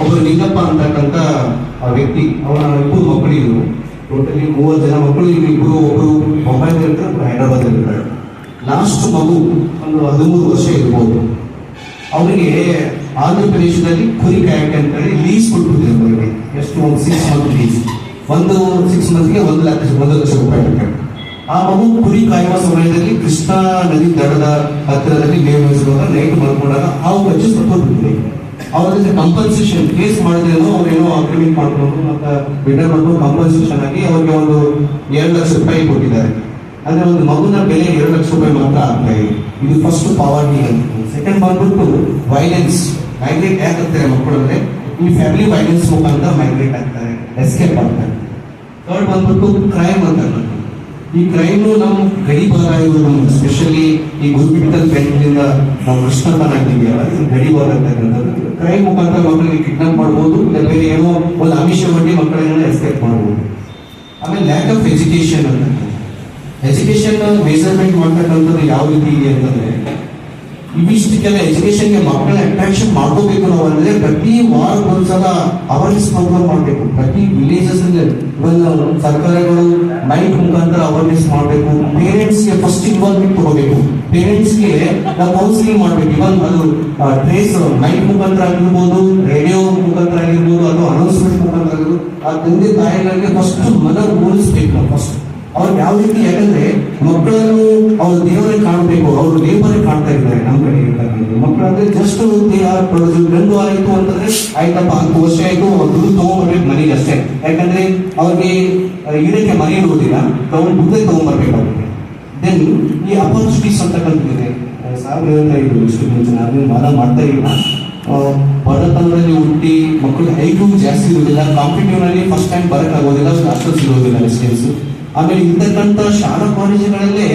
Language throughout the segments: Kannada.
ಒಬ್ಬರು ನಿಂಗಪ್ಪ ಅಂತಕ್ಕಂಥ ಆ ವ್ಯಕ್ತಿ ಅವರ ಇಬ್ಬರು ಮಕ್ಕಳಿದ್ರು. ಟೋಟಲಿ ಮೂವತ್ತು ಜನ ಮಕ್ಕಳು ಇವರು ಇಬ್ಬರು ಒಬ್ಬರು ಮೊಬೈಲ್ ಇರ್ತಾರೆ ಒಬ್ಬರು ಹೈದರಾಬಾದಲ್ಲಿ ಇರ್ತಾರೆ. ಲಾಸ್ಟ್ ಮಗು ಒಂದು ಹದಿಮೂರು ವರ್ಷ ಇರ್ಬೋದು. ಅವರಿಗೆ ಆಂಧ್ರ ಪ್ರದೇಶದಲ್ಲಿ ಕುರಿ ಅಂತ ಹೇಳಿ ಲೀಸ್ ಕೊಟ್ಬಿಟ್ಟಿದ್ರು ಅವರಿಗೆ. ಎಷ್ಟು? ಒಂದು ಸಿಕ್ಸ್ ಮಂತ್ ಲೀಸ್ ಒಂದು ಸಿಕ್ಸ್ ಮಂತ್ಗೆ ಒಂದು ಲಕ್ಷ ಒಂದು ಲಕ್ಷ ರೂಪಾಯಿ ಇರ್ತಾರೆ ಆ ಮಗು ಕುರಿ ಕಾಯುವ ಸಮಯದಲ್ಲಿ ಕೃಷ್ಣಾ ನದಿ ದಡದ ಹತ್ತಿರದಲ್ಲಿ ಮೇವು ಮೇಯಿಸುವಾಗ ನೈಟ್ ಮಲ್ಕೊಂಡಾಗ ಹಾವು ಕಚ್ಚಿ ಸತ್ತೋಗ್ಬಿಟ್ಟಿದೆ ಅವ್ರಿಗೆ ಕಂಪನ್ಸೇಷನ್ ಕೇಸ್ ಮಾಡಿದ್ರೆ ಅವ್ರೇನೋ ಅಗ್ರಿಮೆಂಟ್ ಮಾಡ್ಕೊಂಡು ಮತ್ತೆ ಬಿಡರ್ ಮಾಡ್ಕೊಂಡು ಕಂಪನ್ಸೇಷನ್ ಆಗಿ ಅವ್ರಿಗೆ ಒಂದು ಎರಡು ಲಕ್ಷ ರೂಪಾಯಿ ಕೊಟ್ಟಿದ್ದಾರೆ. ಅಂದ್ರೆ ಒಂದು ಮಗುನ ಬೆಲೆ ಎರಡು ಲಕ್ಷ ರೂಪಾಯಿ ಮಾತ್ರ ಆಗ್ತಾ ಇದೆ. ಇದು ಫಸ್ಟ್ ಪಾವರ್ಟಿ ಸೆಕೆಂಡ್ ಬಂದ್ಬಿಟ್ಟು ವೈಲೆನ್ಸ್ ಮೈಗ್ರೇಟ್ ಯಾಕಂತಾರೆ ಮಕ್ಕಳು ಅಂದ್ರೆ ಈ ಫ್ಯಾಮಿಲಿ ವೈಲೆನ್ಸ್ ಮುಖಾಂತರ ಮೈಗ್ರೇಟ್ ಆಗ್ತಾರೆ. ಎಸ್ಕೇಪ್ ಆಗ್ತಾರೆ. ಥರ್ಡ್ ಬಂದ್ಬಿಟ್ಟು ಕ್ರೈಮ್ ಅಂತ ಈ ಕ್ರೈಮ್ ನಮ್ಮ ಗಡಿ ಭಾಗ ಇವರು ಸ್ಪೆಷಲಿ ಈ ಗುರುಬಿಟ್ಟಲ್ ಬೆಂಕಿನಿಂದ ನಾವು ಕೃಷ್ಣತನ ಆಗಿದೆಯಲ್ಲ ಇದು ಗಡಿ ಭಾಗ ಅಂತಕ್ಕಂಥದ್ದು ಕ್ರೈಮ್ ಮುಖಾಂತರ ಮಕ್ಕಳಿಗೆ ಕಿಡ್ನಾಪ್ ಮಾಡ್ಬೋದು, ಇಲ್ಲ ಬೇರೆ ಏನೋ ಒಂದು ಆಮಿಷ ಮಾಡಿ ಮಕ್ಕಳನ್ನ ಎಸ್ಕೇಪ್ ಮಾಡ್ಬೋದು. ಆಮೇಲೆ ಲ್ಯಾಕ್ ಆಫ್ ಎಜುಕೇಶನ್ ಅಂತ. ಎಜುಕೇಶನ್ ಮೇಜರ್ಮೆಂಟ್ ಮಾಡ್ತಕ್ಕಂಥದ್ದು ಯಾವ ರೀತಿ ಇದೆ ಅಂತಂದ್ರೆ ಇವಿಷ್ಟಕ್ಕೆಲ್ಲ ಎಜುಕೇಶನ್ಗೆ ಮಕ್ಕಳನ್ನ ಅಟ್ರಾಕ್ಷನ್ ಮಾಡ್ಕೋಬೇಕು ನಾವು ಅಂದ್ರೆ ಪ್ರತಿ ವಾರಕ್ಕೆ ಒಂದ್ಸಲ ಅವೇರ್ನೆಸ್ ಪ್ರೋಗ್ರಾಮ್ ಮಾಡಬೇಕು. ಪ್ರತಿ ವಿಲೇಜಸ್ ಇವನ್ ಸರ್ಕಾರಗಳು ಮೈಕ್ ಮುಖಾಂತರ ಅವೇರ್ನೆಸ್ ಮಾಡಬೇಕು. ಪೇರೆಂಟ್ಸ್ಗೆ ಫಸ್ಟ್ ಇನ್ವಾಲ್ವ್ಮೆಂಟ್ ತಗೋಬೇಕು ಪೇರೆಂಟ್ಸ್ಗೆ ನಾವು ಕೌನ್ಸಿಲಿಂಗ್ ಮಾಡ್ಬೇಕು. ಇವನ್ ಅದು ಟ್ರೇಸ್ ಮೈಕ್ ಮುಖಾಂತರ ಆಗಿರ್ಬೋದು ರೇಡಿಯೋ ಮುಖಾಂತರ ಆಗಿರ್ಬೋದು, ಅದು ಅನೌನ್ಸ್ಮೆಂಟ್ ಮುಖಾಂತರ ಆಗಿರ್ಬೋದು, ಆ ತಂದೆ ತಾಯಿಗಳಿಗೆ ಫಸ್ಟ್ ಮನ ಮೂಡಿಸ್ಬೇಕು ಫಸ್ಟ್ ಅವ್ರಿಗೆ ಯಾವ ರೀತಿ, ಯಾಕಂದ್ರೆ ಮಕ್ಕಳನ್ನು ಅವ್ರ ದೇವರೇ ಕಾಣಬೇಕು, ಅವರು ದೇವರೇ ಕಾಣ್ತಾ ಇದ್ದಾರೆ ನಮ್ಮ ಕಡೆ ಮಕ್ಕಳಂದ್ರೆ ಮಕ್ಕಳು ಅಂದ್ರೆ ಜಸ್ಟ್ ಗಂಡು ಆಯ್ತು ಅಂತಂದ್ರೆ ಆಯ್ತಪ್ಪ, ಹತ್ತು ವರ್ಷ ಆಯ್ತು ದುಡ್ಡು ತಗೊಂಡ್ಬರ್ಬೇಕು ಮನೆಗೆ ಅಷ್ಟೇ. ಯಾಕಂದ್ರೆ ಅವ್ರಿಗೆ ಇದಕ್ಕೆ ಮನೆ ಇರುವುದಿಲ್ಲ, ತಗೊಂಡು ದುಡ್ಡೇ ತಗೊಂಡ್ಬರ್ಬೇಕಾಗುತ್ತೆ ದೆನ್ ಈ ಅಪರ್ಚುನಿಟೀಸ್ ಅಂತಕ್ಕಂಥದ್ದಿದೆ ಸಾರ್ ಹೇಳ್ತಾ ಇದ್ರು, ಇಷ್ಟು ಅದನ್ನ ಮನ ಮಾಡ್ತಾ ಇಲ್ಲ ಬಡತನದಲ್ಲಿ ಹುಟ್ಟಿ ಮಕ್ಕಳು ಐಕ್ಯೂ ಜಾಸ್ತಿ ಇರುವುದಿಲ್ಲ ಕಾಂಪಿಟೇಟಿವ್ನಲ್ಲಿ ಫಸ್ಟ್ ಟೈಮ್ ಬರಕ್ಕಾಗೋದಿಲ್ಲ, ಅಷ್ಟು ಸಿಗೋದಿಲ್ಲ ರೆಸಿಡೆನ್ಸ್ ಆಮೇಲೆ ಇರ್ತಕ್ಕಂಥ ಶಾಲಾ ಕಾಲೇಜುಗಳಲ್ಲೇ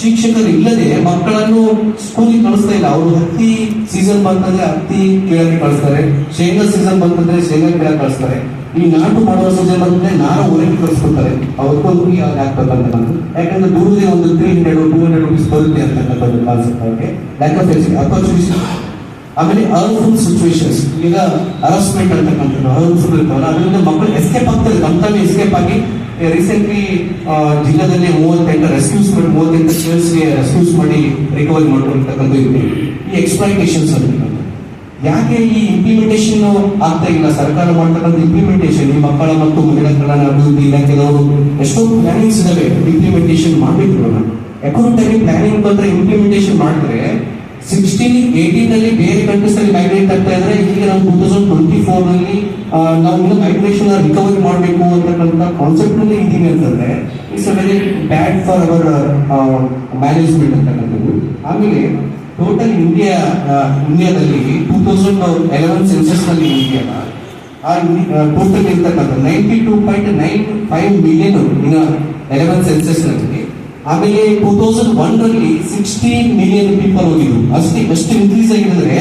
ಶಿಕ್ಷಕರು ಇಲ್ಲದೆ ಮಕ್ಕಳನ್ನು ಸ್ಕೂಲಿಗೆ ಕಳಿಸ್ತಾ ಇಲ್ಲ. ಅವರು ಹತ್ತಿ ಸೀಸನ್ ಬಂತಂದ್ರೆ ಹತ್ತಿ ಕೀಳಕ್ಕೆ ಕಳಿಸ್ತಾರೆ. ಶೇಂಗಾ ಸೀಸನ್ ಬಂತಂದ್ರೆ ಶೇಂಗಾ ಕೀಳಕ್ಕೆ ಕಳಿಸ್ತಾರೆ. ಈ ನಾಟು ಮಾಡುವ ಸೀಸನ್ ಬಂತಂದ್ರೆ ನಾರ ಹೊರಗೆ ಕಳಿಸ್ಕೊಡ್ತಾರೆ. ಯಾವ್ದು ಹಾಕ್ಬೇಕಂತ ಯಾಕಂದ್ರೆ ದೂರದೇ ಒಂದು three hundred two hundred rupees ಬರುತ್ತೆ ಅಂತಕ್ಕಂಥದ್ದು ಕಾನ್ಸೆಪ್ಟ್ ಅವ್ರಿಗೆ. ಲ್ಯಾಕ್ ಆಫ್ ಅಪರ್ಚುನಿಟಿ ಆಮೇಲೆ ಅರ್ಫುಲ್ ಸಿಚುವೇಶನ್ಸ್ ಈಗ ಅರಸ್ಮೆಂಟ್ ಅಂತಕ್ಕಂಥದ್ದು ಅರ್ಫುಲ್ ಇರ್ತಾವಲ್ಲ, ಅದರಿಂದ ಮಕ್ಕಳು ಎಸ್ಕೇಪ್ ಆಗ್ತಾರೆ ತಮ್ಮ ತಾನೇ ಎಸ್ಕೇಪ್ ಆಗಿ ರೀಸೆಂಟ್ಲಿ ಜಿಲ್ಲಾದಲ್ಲಿ ಮೂವತ್ತೆಂಟು ರೆಸ್ಕ್ಯೂಸ್ ಮಾಡಿ, ಮೂವತ್ತೆಂಟು ಸ್ಟೂಡೆಂಟ್ಸ್ಗೆ ರೆಸ್ಕ್ಯೂಸ್ ಮಾಡಿ ರಿಕವರಿ ಮಾಡ್ಕೊಂಡಿರ್ತಕ್ಕಂಥ ಇದೆ. ಈ ಎಕ್ಸ್ಪ್ಲೈಟೇಷನ್ಸ್ ಅಲ್ಲಿ ಯಾಕೆ ಈ ಇಂಪ್ಲಿಮೆಂಟೇಷನ್ ಆಗ್ತಾ ಇಲ್ಲ? ಸರ್ಕಾರ ಮಾಡ್ತಕ್ಕಂಥ ಇಂಪ್ಲಿಮೆಂಟೇಷನ್ ಈ ಮಕ್ಕಳ ಮತ್ತು ಮಹಿಳಾ ಕಲ್ಯಾಣ ಅಭಿವೃದ್ಧಿ ಇಲಾಖೆದವರು ಎಷ್ಟೋ ಪ್ಲಾನಿಂಗ್ಸ್ ಇದಾವೆ. ಇಂಪ್ಲಿಮೆಂಟೇಷನ್ ಮಾಡಬೇಕು ಅಕೌಂಟ್ ಪ್ಲಾನಿಂಗ್ ಬಂದ್ರೆ ಇಂಪ್ಲಿಮೆಂಟೇಷನ್ ಮಾಡಿದ್ರೆ ಸಿಕ್ಸ್ಟೀನ್ ಏಯ್ಟೀನ್ ಅಲ್ಲಿ ಬೇರೆ ಕಂಟ್ರೀಸ್ ಅಲ್ಲಿ ಮೈಗ್ರೇಟ್ ಆಗ್ತಾ ಇದ್ರೆ ಈಗ ನಾವು ಟೂ ತೌಸಂಡ್ ಟ್ವೆಂಟಿ ಫೋರ್ ಅಲ್ಲಿ ನಾವು ಇನ್ನು ಮೈಗ್ರೇಷನ್ ರಿಕವರಿ ಮಾಡಬೇಕು ಅಂತಕ್ಕಂಥ ಕಾನ್ಸೆಪ್ಟ್ನಲ್ಲಿ ಇದ್ದೀವಿ ಅಂತಂದ್ರೆ it's a very bad for our management ಅಂತಕ್ಕಂಥದ್ದು. ಆಮೇಲೆ ಟೋಟಲ್ ಇಂಡಿಯಾ ಇಂಡಿಯಾದಲ್ಲಿ ಟೂ ತೌಸಂಡ್ ಎಲೆವೆನ್ ಸೆನ್ಸಸ್ನಲ್ಲಿ ಇಂಡಿಯಾನ ಆ ಟೋಟಲ್ ಇರ್ತಕ್ಕಂಥ ninety two point nine five million ಇನ್ನ ಎಲೆವೆನ್ ಸೆನ್ಸಸ್ನಲ್ಲಿ. ಆಮೇಲೆ ಟೂ ತೌಸಂಡ್ ಒನ್ ರಲ್ಲಿ ಸಿಕ್ಸ್ಟೀನ್ ಮಿಲಿಯನ್ ಪೀಪಲ್ ಹೋಗಿದ್ರು. ಅಷ್ಟೇ ಎಷ್ಟು ಇನ್ಕ್ರೀಸ್ ಆಗಿದೆ ಅಂದ್ರೆ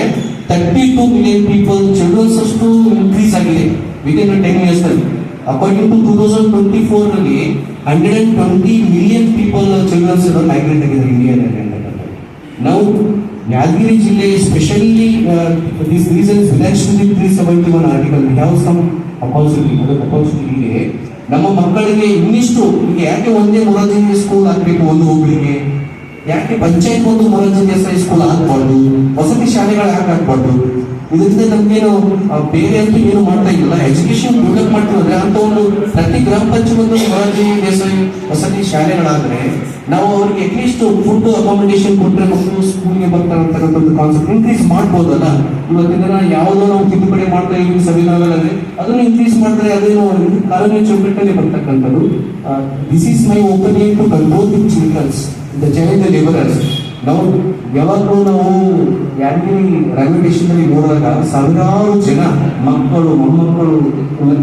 thirty two million people childrens ಅಷ್ಟು ಇನ್ಕ್ರೀಸ್ ಆಗಿದೆ within ten ಇಯರ್ಸ್ನಲ್ಲಿ according to two thousand twenty ಫೋರ್ನಲ್ಲಿ hundred and twenty million people childrens migrate ಆಗಿದ್ದಾರೆ ಇಂಡಿಯನ್ ನಾವು ಯಾದಗಿರಿ ಜಿಲ್ಲೆ specially this reasons the three seventy one article have some ಅಪಾಸಿಟಿ ಅದಕ್ಕೆ ಅಪಾಸಿಟಿ ಇದೆ. ನಮ್ಮ ಮಕ್ಕಳಿಗೆ ಇನ್ನಿಷ್ಟು ಈಗ ಯಾಕೆ ಒಂದೇ ಮೊರಾರ್ಜಿ ಸ್ಕೂಲ್ ಹಾಕ್ಬೇಕು ಒಂದು ಹೋಗ್ಲಿಕ್ಕೆ ಯಾಕೆ ಪಂಚಾಯತ್ ಒಂದು ಮೊರಾರ್ಜಿ ದೇಸಾಯಿ ಸ್ಕೂಲ್ ಹಾಕ್ಬಾರ್ದು ವಸತಿ ಶಾಲೆಗಳು ಯಾಕೆ ಹಾಕ್ಬಾರ್ದು ಇದರಿಂದ ನಮ್ಗೇನು ಬೇರೆ ಅಂತೂ ಏನು ಮಾಡ್ತಾ ಇಲ್ಲ. ಎಜುಕೇಶನ್ ಡೆವಲಪ್ ಮಾಡ್ತೀವಂದ್ರೆ ಅಂತ ಒಂದು ಪ್ರತಿ ಗ್ರಾಮ ಪಂಚಾಯತ್ ಒಂದು ನಾವು ಅವ್ರಿಗೆ ಅಟ್ಲೀಸ್ಟ್ ಫುಡ್ ಅಕಾಮಿಡೇಷನ್ ಕೊಟ್ಟರೆ ಮಕ್ಕಳು ಸ್ಕೂಲ್ಗೆ ಬರ್ತಾರೆ ಅಂತಕ್ಕಂಥದ್ದು ಕಾನ್ಸೆಪ್ಟ್ ಇನ್ಕ್ರೀಸ್ ಮಾಡ್ಬೋದಲ್ಲ? ಇವತ್ತಿನ ದಿನ ಯಾವುದೋ ನಾವು ತಿದ್ದುಪಡಿ ಮಾಡ್ತಾ ಇದೀವಿ ಸಂವಿಧಾನಗಳಲ್ಲಿ ಅದನ್ನು ಇನ್ಕ್ರೀಸ್ ಮಾಡಿದ್ರೆ ಅದೇನು ಕಾಲೇಜು ಚೌಕಟ್ಟಲ್ಲಿ ಬರ್ತಕ್ಕಂಥದ್ದು. This is my opinion to control the childrens the child labourers ನಾವು ಯಾವಾಗಲೂ ನಾವು ಯಾಂಟಿ ರೈಲ್ವೆ ಸ್ಟೇಷನ್ ಅಲ್ಲಿ ನೋಡಿದಾಗ ಸಾವಿರಾರು ಜನ ಮಕ್ಕಳು, ಮೊಮ್ಮಕ್ಕಳು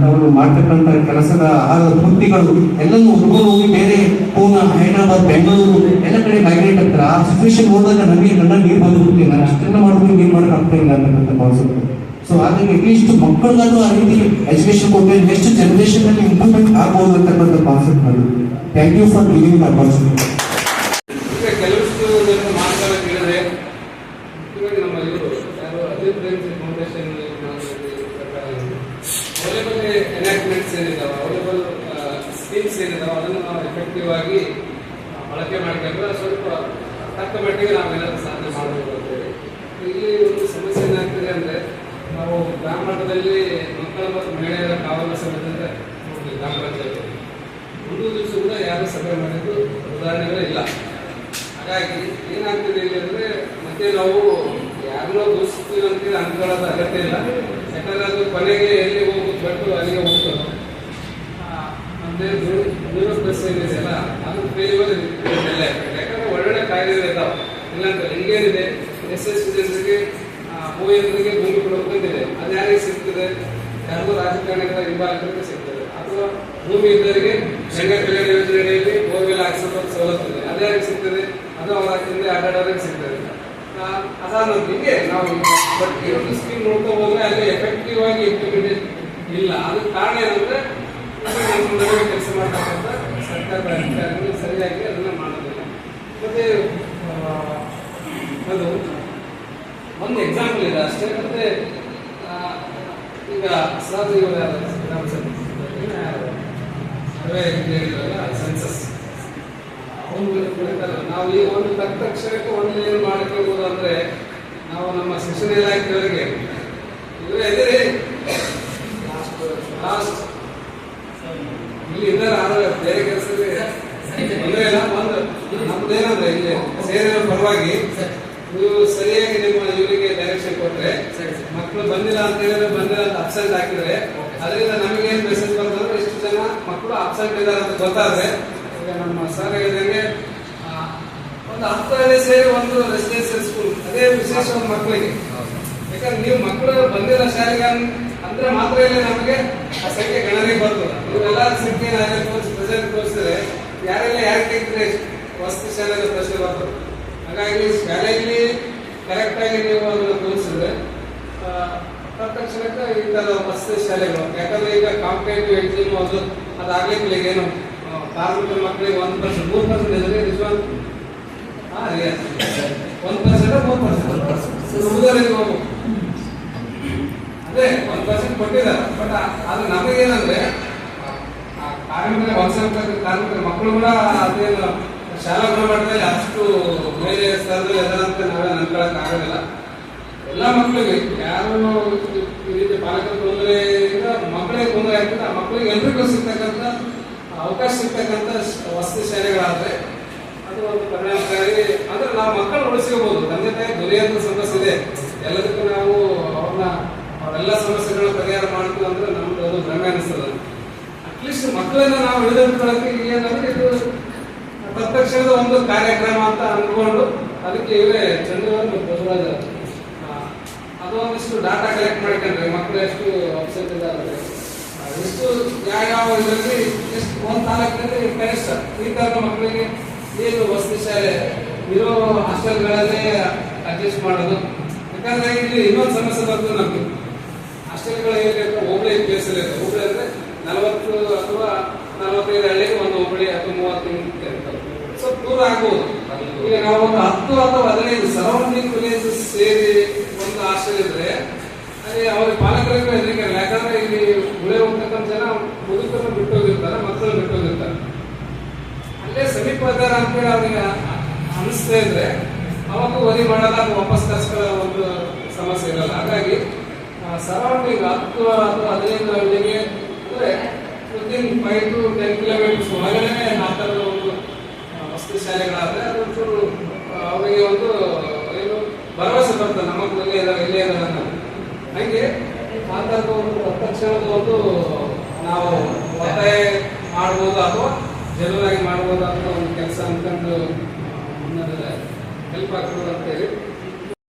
ಅವರು ಮಾಡ್ತಕ್ಕಂಥ ಕೆಲಸದ ಆಹಾರ ವೃತ್ತಿಗಳು ಎಲ್ಲನ್ನು ಹುಡುಗರು ಹೋಗಿ ಬೇರೆ ಪೂನಾ ಹೈದರಾಬಾದ್, ಬೆಂಗಳೂರು ಎಲ್ಲ ಕಡೆ ಮೈಗ್ರೇಟ್ ಆಗ್ತಾರೆ. ಆ ಸಿಚುವೇಶನ್ ಹೋದಾಗ ನನಗೆ ನನ್ನ ನೀರು ಬಂದ್ಬಿಡ್ತೀನಿ ನಾನು ಅಷ್ಟೆಲ್ಲ ಮಾಡಿದ್ರು ನೀರು ಮಾಡಕ್ಕೆ ಆಗ್ತಾ ಇಲ್ಲ ಅಂತಕ್ಕಂಥ ಭಾವಿಸುತ್ತೆ. ಸೊ ಹಾಗಾಗಿ ಅಟ್ಲೀಸ್ಟ್ ಮಕ್ಕಳಿಗಾದ್ರೂ ಆ ರೀತಿ ಎಜುಕೇಶನ್ ಕೊಟ್ಟರೆ ನೆಕ್ಸ್ಟ್ ಜನರೇಷನ್ ಅಲ್ಲಿ ಇಂಪ್ರೂವ್ಮೆಂಟ್ ಆಗ್ಬೋದು ಅಂತಕ್ಕಂಥ ಕಾನ್ಸೆಪ್ಟ್ ನಾನು. Thank you for giving opportunity ಈಗ ಕೆಲವಷ್ಟು ಜನ ಮಾತುಗಳು ಕೇಳಿದ್ರೆ ಫೌಂಡೇಶನ್ ನಮ್ಮ ಅವೈಲೇಬಲ್ ಎನ್ಯಾಕ್ಟ್ಮೆಂಟ್ಸ್ ಏನಿದಾವೆ? ಅವೈಲೇಬಲ್ ಸ್ಕೀಮ್ಸ್ ಏನಿದಾವೆ? ಅದನ್ನು ನಾವು ಎಫೆಕ್ಟಿವ್ ಆಗಿ ಬಳಕೆ ಮಾಡ್ಕೊಂಡ್ರೆ ಸ್ವಲ್ಪ ತಕ್ಕ ಮಟ್ಟಿಗೆ ನಾವೇನಾದರೂ ಸಾಧನೆ ಮಾಡಬೇಕು ಅಂತೇಳಿ. ಇಲ್ಲಿ ಒಂದು ಸಮಸ್ಯೆ ಏನಾಗ್ತಿದೆ ಅಂದರೆ, ನಾವು ಗ್ರಾಮ ಮಟ್ಟದಲ್ಲಿ ಮಕ್ಕಳ ಮತ್ತು ಮಹಿಳೆಯರ ಕಾವಲು ಸಮಿತಿಯಿಂದ ಗ್ರಾಮ ಪಂಚಾಯತ್ ಒಂದು ದಿವಸ ಕೂಡ ಯಾರು ಸಭೆ ಮಾಡಿದ್ದು ಉದಾಹರಣೆಗಳೇ ಇಲ್ಲ. ಹಾಗಾಗಿ ಏನಾಗ್ತಿದೆ ಇಲ್ಲಿ ಅಂದರೆ, ಮತ್ತೆ ನಾವು ಯಾರನ್ನೋ ದೂಷಿಸ್ತೀವಿ ಅಂತೇಳಿ ಅನ್ಕೊಳ್ಳೋದು ಅಗತ್ಯ ಇಲ್ಲ. ಯಾಕಂದ್ರೆ ಅದು ಕೊನೆಗೆ ಎಲ್ಲಿ ಹೋಗ್ಬಿಟ್ಟು ಬಟ್ಟು ಅಲ್ಲಿಗೆ ಹೋಗ್ತದೆ. ಮತ್ತೆ ನ್ಯೂರೋಪ್ಲಸ್ ಏನಿದೆಯಲ್ಲ ಅದು ಫೇಲ್ಯೂರ್ ಎಲ್ಲ ಯಾಕಂದ್ರೆ ಒಳ್ಳೊಳ್ಳೆ ಕಾಯಿಲೆ ಇದಾವೆ. ಇಲ್ಲಾಂದ್ರೆ ಹಿಂಗೇನಿದೆ? ಎಸ್ ಎಸ್ ಜನರಿಗೆ ಓಎಂಗೆ ಭೂಮಿ ಕೊಡಬೇಕಂತಿದೆ. ಅದು ಯಾರಿಗೆ ಸಿಗ್ತದೆ? ಯಾರಿಗೂ ರಾಜಕಾರಣಿಗಳ ಹಿಂಬಾಲಕರಿಗೆ ಸಿಗ್ತದೆ. ಅಥವಾ ಭೂಮಿ ಇದ್ದವರಿಗೆ ಗಂಗಾ ಕಲ್ಯಾಣ ಯೋಜನೆಯಲ್ಲಿ ಬೋರ್ವೆಲ್ ಹಾಕ್ಸೋದು ಸವಲತ್ತು ಇದೆ. ಅದು ಯಾರಿಗೆ ಸಿಗ್ತದೆ? ಅದು ಅವರ ಹಿಂದೆ ಅಡ್ಡಾಡೋರಿಗೆ ಸಿಗ್ತದೆ. ಆ, ಅದಾದ ನಾವು ಬಟ್ ಎರಡು ಸ್ಕೀಮ್ ನೋಡ್ತಾ ಹೋದ್ರೆ ಅಲ್ಲಿ ಎಫೆಕ್ಟಿವ್ ಆಗಿ ಇಂಪ್ಲಿಮೆಂಟೇಷನ್ ಇಲ್ಲ. ಅದಕ್ಕೆ ಕಾರಣ ಏನಂದ್ರೆ ಕೆಲಸ ಮಾಡ್ತಕ್ಕಂಥ ಸರ್ಕಾರದ ಅಧಿಕಾರಿಗಳು ಸರಿಯಾಗಿ ಅದನ್ನ ಮಾಡೋದಿಲ್ಲ. ಮತ್ತೆ ಅದು ಒಂದು ಎಕ್ಸಾಂಪಲ್ ಇದೆ ಅಷ್ಟೇ. ಮತ್ತೆ ಈಗ ಸರ್ ಇವರು ಹೇಳಿದ್ರಲ್ಲ ನಾವು ಈ ಒಂದು ತಕ್ಷಣಕ್ಕೆ ಒಂದು ಏನು ಮಾಡ್ಕೊಳ್ಬೋದು ಅಂದ್ರೆ ನಾವು ನಮ್ಮ ಶಿಕ್ಷಣ ಇಲಾಖೆಯವರಿಗೆ ಇವರೇ ಎದುರಿ ಲಾಸ್ಟ್ ಇಲ್ಲಿ ಇದ್ದಾರೆ ಆದರೆ ಬೇರೆ ಕೆಲಸದಲ್ಲಿ ತೊಂದ್ರೆ ಇಲ್ಲ ಒಂದು ನಮ್ದೇನಂದ್ರೆ ಇಲ್ಲಿ ಸೇರಿರೋ ಪರವಾಗಿ ನೀವು ಸರಿಯಾಗಿ ನಿಮ್ಮ ಇವರಿಗೆ ಡೈರೆಕ್ಷನ್ ಕೊಟ್ರೆ ಮಕ್ಕಳು ಬಂದಿಲ್ಲ ಅಂತ ಹೇಳಿದ್ರೆ ಬಂದಿಲ್ಲ ಅಂತ ಅಬ್ಸೆಂಟ್ ಹಾಕಿದ್ರೆ, ಅದರಿಂದ ನಮಗೇನು ಮೆಸೇಜ್ ಬರ್ತಂದ್ರೆ ಇಷ್ಟು ಜನ ಮಕ್ಕಳು ಅಬ್ಸೆಂಟ್ ಇದ್ದಾರೆ ಅಂತ ಗೊತ್ತಾದ್ರೆ ಈಗ ನಮ್ಮ ಸರ್ ಹೇಳಿದಂಗೆ ಒಂದು ಹತ್ತು ಹಳ್ಳಿ ಸೇರಿ ಒಂದು ರೆಸಿಡೆನ್ಸಿಯಲ್ ಸ್ಕೂಲ್ ಅದೇ ವಿಶೇಷ ಒಂದು ಮಕ್ಕಳಿಗೆ. ಯಾಕಂದ್ರೆ ನೀವು ಮಕ್ಕಳು ಬಂದಿರೋ ಶಾಲೆಗೆ ಅಂದ್ರೆ ಮಾತ್ರ ನಮಗೆ ಆ ಸಂಖ್ಯೆ ಗಣನೆಗೆ ಬರ್ತದೆ. ಇವರೆಲ್ಲ ಸಂಖ್ಯೆ ಪ್ರೆಸೆಂಟ್ ತೋರಿಸಿದ್ರೆ ಯಾರೆಲ್ಲ ಯಾರು ಕೇಳಿದ್ರೆ ವಸ್ತು ಶಾಲೆಗೆ ಪ್ರಶ್ನೆ ಬರ್ತದೆ. ಹಾಗಾಗಿ ಶಾಲೆಯಲ್ಲಿ ಕರೆಕ್ಟ್ ಆಗಿ ನೀವು ಅದನ್ನು ತೋರಿಸಿದ್ರೆ ತಕ್ಷಣಕ್ಕೆ ಈ ವಸ್ತು ಶಾಲೆಗಳು. ಯಾಕಂದ್ರೆ ಈಗ ಕಾಂಪಿಟೇಟಿವ್ ಎಕ್ಸಾಮ್ ಅದು ಅದಾಗಲಿಕ್ಕೆ ಏನು ಕಾರ್ಮಿಕ ಮಕ್ಕಳಿಗೆ ಒಂದು ಪರ್ಸೆಂಟ್ ಮೂರು ಪರ್ಸೆಂಟ್ ಇದ್ರೆ ಹಾ ರಿಯಾಯಿತಿ ಒಂದು ಪರ್ಸೆಂಟ್ ಮೂರು ಪರ್ಸೆಂಟ್ ಹುಡುಗರಿಗೆ ಹೋಗ್ಬೇಕು ಅದೇ ಒಂದು ಪರ್ಸೆಂಟ್ ಕೊಟ್ಟಿದ್ದಾರೆ. ಬಟ್ ಅದು ನಮಗೇನಂದ್ರೆ ಕಾರ್ಮಿಕರ ವಲಸೆ ಕಾರ್ಮಿಕರ ಮಕ್ಕಳು ಕೂಡ ಅದೇನು ಶಾಲಾ ಗುಣಮಟ್ಟದಲ್ಲಿ ಅಷ್ಟು ಮೇಲೆ ಸ್ಥಳದಲ್ಲಿ ಅಂತ ನಾವೇ ಅನ್ಕೊಳಕ್ ಆಗೋದಿಲ್ಲ. ಎಲ್ಲ ಮಕ್ಕಳಿಗೆ ಯಾರು ಈ ರೀತಿ ಪಾಲಕರ ತೊಂದರೆ ಮಕ್ಕಳಿಗೆ ತೊಂದರೆ ಆಗ್ತದೆ ಆ ಮಕ್ಕಳಿಗೆ ಎಲ್ರಿಗೂ ಸಿಗ್ತಕ್ಕಂಥ ಅವಕಾಶ ಸಿಗ್ತಕ್ಕಂಥ ವಸತಿ ಶಾಲೆಗಳಾದ್ರೆ ಅದು ಒಂದು ಪರಿಣಾಮಕಾರಿ. ಅಂದ್ರೆ ನಾವು ಮಕ್ಕಳು ಉಳಿಸ್ಕೋಬಹುದು ತಂದೆ ತಾಯಿ ದೊರೆಯಂತ ಸಮಸ್ಯೆ ಇದೆ. ಎಲ್ಲದಕ್ಕೂ ನಾವು ಅವ್ರನ್ನ ಅವರೆಲ್ಲ ಸಮಸ್ಯೆಗಳನ್ನ ಪರಿಹಾರ ಮಾಡ್ತೀವಿ ಅಂದ್ರೆ ನಮ್ಗೆ ಅದು ಭ್ರಮೆ ಅನಿಸ್ತದೆ ಅಟ್ಲೀಸ್ಟ್ ಮಕ್ಕಳನ್ನ ನಾವು ಹಿಡಿದಿಟ್ಕೊಳ್ಳೋಕೆ ಏನಂದ್ರೆ ಇದು ತತ್ಕ್ಷಣದ ಒಂದು ಕಾರ್ಯಕ್ರಮ ಅಂತ ಅಂದ್ಕೊಂಡು ಅದಕ್ಕೆ ಇವೇ ಚಂದ್ರವನ್ನು ಅದು ಒಂದಿಷ್ಟು ಡಾಟಾ ಕಲೆಕ್ಟ್ ಮಾಡ್ಕೊಂಡ್ರೆ ಮಕ್ಕಳು ಎಷ್ಟು ಎಷ್ಟು ಯಾವ ಇದರಲ್ಲಿ ಎಷ್ಟು ಒಂದು ತಾಲೂಕಿನಲ್ಲಿ ಕನಿಷ್ಠ ಈ ತರದ ಮಕ್ಕಳಿಗೆ ಏನು ವಸತಿ ಶಾಲೆ ಇರೋ ಹಾಸ್ಟೆಲ್ಗಳನ್ನೇ ಅಡ್ಜಸ್ಟ್ ಮಾಡೋದು? ಯಾಕಂದ್ರೆ ಇಲ್ಲಿ ಇನ್ನೊಂದು ಸಮಸ್ಯೆ ಬರ್ತದೆ ನಮಗೆ. ಹಾಸ್ಟೆಲ್ಗಳು ಹೇಗೆ ಹೋಬಳಿ ಪ್ಲೇಸಲ್ಲಿ ಇದೆ ಹೋಬಳಿ ನಲವತ್ತು ಅಥವಾ ನಲವತ್ತೈದು ಹಳ್ಳಿಗೆ ಒಂದು ಹೋಬಳಿ ಅಥವಾ ಮೂವತ್ತು ಸ್ವಲ್ಪ ದೂರ ಆಗ್ಬೋದು. ಈಗ ನಾವು ಒಂದು ಹತ್ತು ಅಥವಾ ಹದಿನೈದು ಸರೌಂಡಿಂಗ್ ವಿಲೇಜಸ್ ಸೇರಿ ಒಂದು ಹಾಸ್ಟೆಲ್ ಇದ್ರೆ ಅಲ್ಲಿ ಅವ್ರ ಪಾಲಕರಿಗೂ ಹೆದರಿಕೆ ಇಲ್ಲ ಯಾಕಂದ್ರೆ ಇಲ್ಲಿ ಉಳೆ ಹೋಗ್ತಕ್ಕಂಥ ಜನ ಮುದುಕನ್ನು ಬಿಟ್ಟು ಹೋಗಿರ್ತಾರೆ ಮಕ್ಕಳನ್ನು ಬಿಟ್ಟು ಅಲ್ಲೇ ಸಮೀಪ ಇದ್ದಾರೆ ಅಂತೇಳಿ ಅವ್ರಿಗೆ ಅನಿಸ್ತಾ ಇದ್ರೆ, ಅವಾಗ ವರಿ ಅದು ವಾಪಸ್ ತರಿಸ್ಕೊಳ್ಳೋ ಒಂದು ಸಮಸ್ಯೆ ಇರಲ್ಲ. ಹಾಗಾಗಿ ಸರೌಂಡಿಂಗ್ ಹತ್ತು ಅಥವಾ ಹದಿನೈದು ಹಳ್ಳಿಗೆ, ಅಂದರೆ within five to ten kilometres ಒಳಗಡೆ ಆ ಥರದ ಒಂದು ವಸತಿ ಶಾಲೆಗಳಾದರೆ ಅದೊಂಚೂರು ಅವರಿಗೆ ಒಂದು ಏನು ಭರವಸೆ ಬರ್ತದೆ ನಮ್ಮ ಮಕ್ಕಳು ಇಲ್ಲೇ ಇದಾರೆ ಇಲ್ಲೇ ಇದಾರೆ ಅನ್ನೋದು ಹಂಗೆ ಆ ಥರದ ಒಂದು ಒಂದು ನಾವು ಒತ್ತಾಯ ಮಾಡ್ಬೋದು ಅಥವಾ ಜನರಾಗಿ ಮಾಡ್ಬೋದು ಅಂತ ಒಂದು ಕೆಲಸ ಮುನ್ನಡೆದ್ರೆ ಹೆಲ್ಪ್ ಆಗ್ತದೆ ಅಂತೇಳಿ